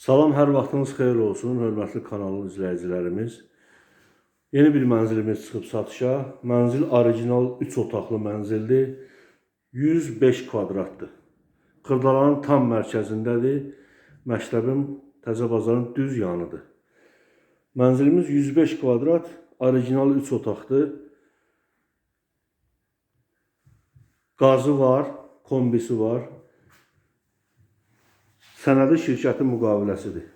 Salam, hər vaxtınız xeyir olsun, hörmətli kanalın izləyicilərimiz. Yeni bir mənzilimiz çıxıb satışa. Mənzil orijinal 3 otaqlı mənzildir. 105 kvadratdır. Xırdalanın tam mərkəzindədir. Məktəbin Təzə bazarın düz yanıdır. Mənzilimiz 105 kvadrat, orijinal 3 otaqdır. Qazı var, kombisi var. Sənədi şirkətin müqaviləsidir.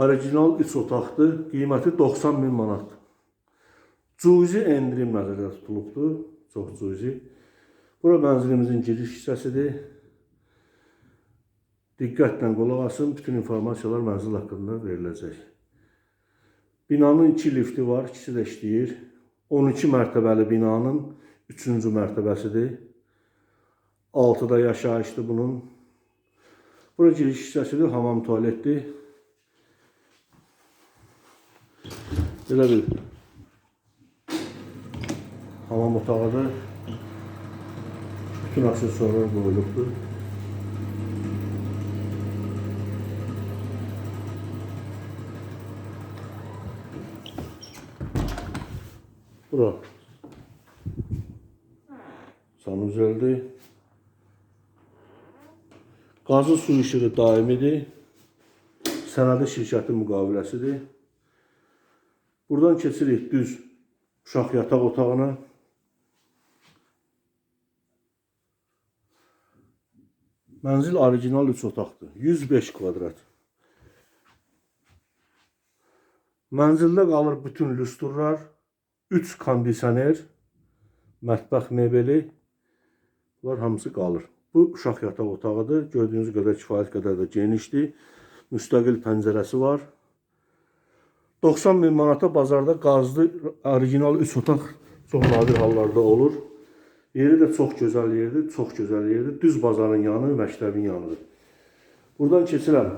Orijinal 3 otaqdır, qiyməti 90 min manatdır. Cüzi endirim nəzərdə tutulubdur, çox cüzi. Bura mənzilimizin giriş hissəsidir. Diqqətlə qulaq asın, bütün informasiyalar mənzil haqqında veriləcək. Binanın 2 lifti var, ikisi də işləyir. 12 mərtəbəli binanın 3-cü mərtəbəsidir. 6-da yaşayışdır bunun. Burası giriş stasyonu, hamam, tuvaletli. Böyle bir hamam otağıdır. Bütün aksesuarlar boyluklu. Bura. Sanuz öldü. Qazı su işığı daimidir. Sənədi şirkətin müqaviləsidir. Buradan keçirik düz uşaq yataq otağına. Mənzil orijinal 3 otaqdır. 105 kvadrat. Mənzildə qalır bütün lüstrlar, 3 kondisioner, mətbəx mebeli. Bunlar hamısı qalır. Bu uşaq yataq otağıdır. Gördüyünüz qədər kifayət qədər də genişdir. Müstəqil pəncərəsi var. 90 min manata bazarda qazlı orijinal 3 otaq çox nadir hallarda olur. Yeri də çox gözəl yerdir, çox gözəl yerdir. Düz bazarın yanı, məktəbin yanıdır. Buradan keçirəm.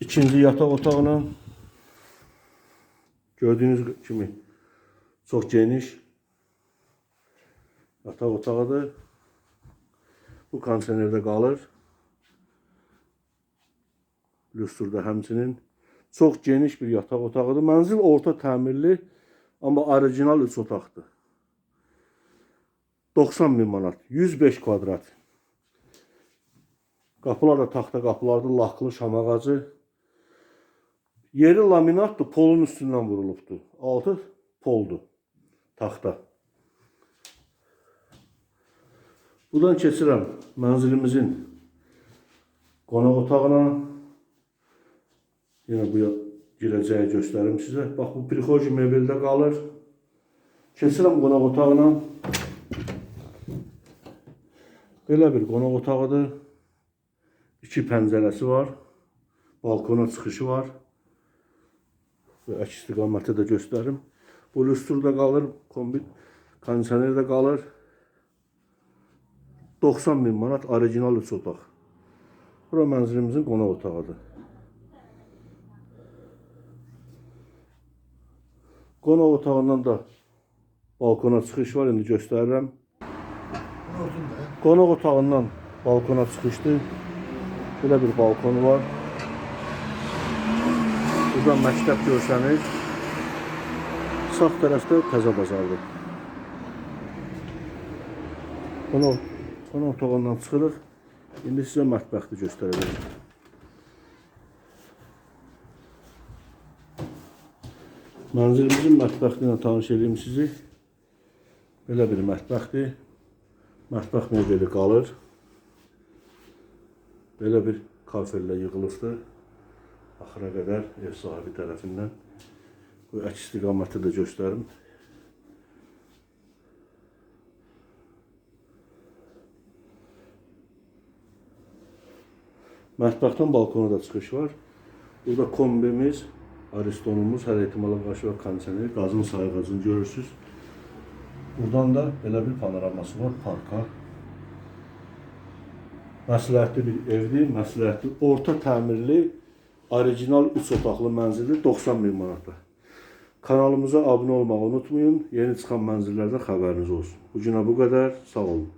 İkinci yataq otağına. Gördüyünüz kimi çox geniş yataq otağıdır. Bu kondisionerdə qalır. Lüstrdə həmçinin çox geniş bir yataq otağıdır. Mənzil orta təmirli, amma orijinal 3 otaqdır. 90 bin manat, 105 kvadrat. Qapılar da taxta qapılardır, laklı şam ağacı. Yeri laminatdır, polun üstündən vurulubdur. Altı poldur, taxta. Buradan keçirəm mənzilimizin qonaq otağına. Yenə bu girəcəyi göstərim sizə. Bax bu prixoji mebeldə qalır. Keçirəm qonaq otağına. Belə bir qonaq otağıdır. İki pəncərəsi var. Balkona çıxışı var. Və əks istiqaməti də göstərim. Bu lüstrdə qalır, kombi kondisioner də qalır. 90 bin manat orijinal 3 otaq. Bura mənzilimizin qonaq otağıdır. Qonaq otağından da balkona çıxış var, indi göstərirəm. Qonaq otağından balkona çıxışdır. Belə bir balkonu var. Buradan məktəb görsəniz, sağ tərəfdə təzə bazardır. Qonaq, qonaq otağından çıxırıq. İndi sizə mətbəxti göstərəcəm. Mənzilimizin mətbəxti ilə tanış edeyim sizi. Belə bir mətbəxdir. Mətbəx mebeli qalır. Belə bir kafellə yığılıbdır. Axıra qədər ev sahibi tərəfindən. Bu əks istiqaməti də göstərim. Mətbəxdən balkona da çıxış var. Burada kombimiz, aristonumuz, hər ehtimala qarşı və kondisioner, qazın sayğacını görürsüz. Buradan da belə bir panoraması var parka. Məsləhətli bir evdir, məsləhətli orta təmirli orijinal 3 otaqlı mənzildir 90 min manata. Kanalımıza abunə olmağı unutmayın. Yeni çıxan mənzillərdən xəbəriniz olsun. Bu günə bu qədər. Sağ olun.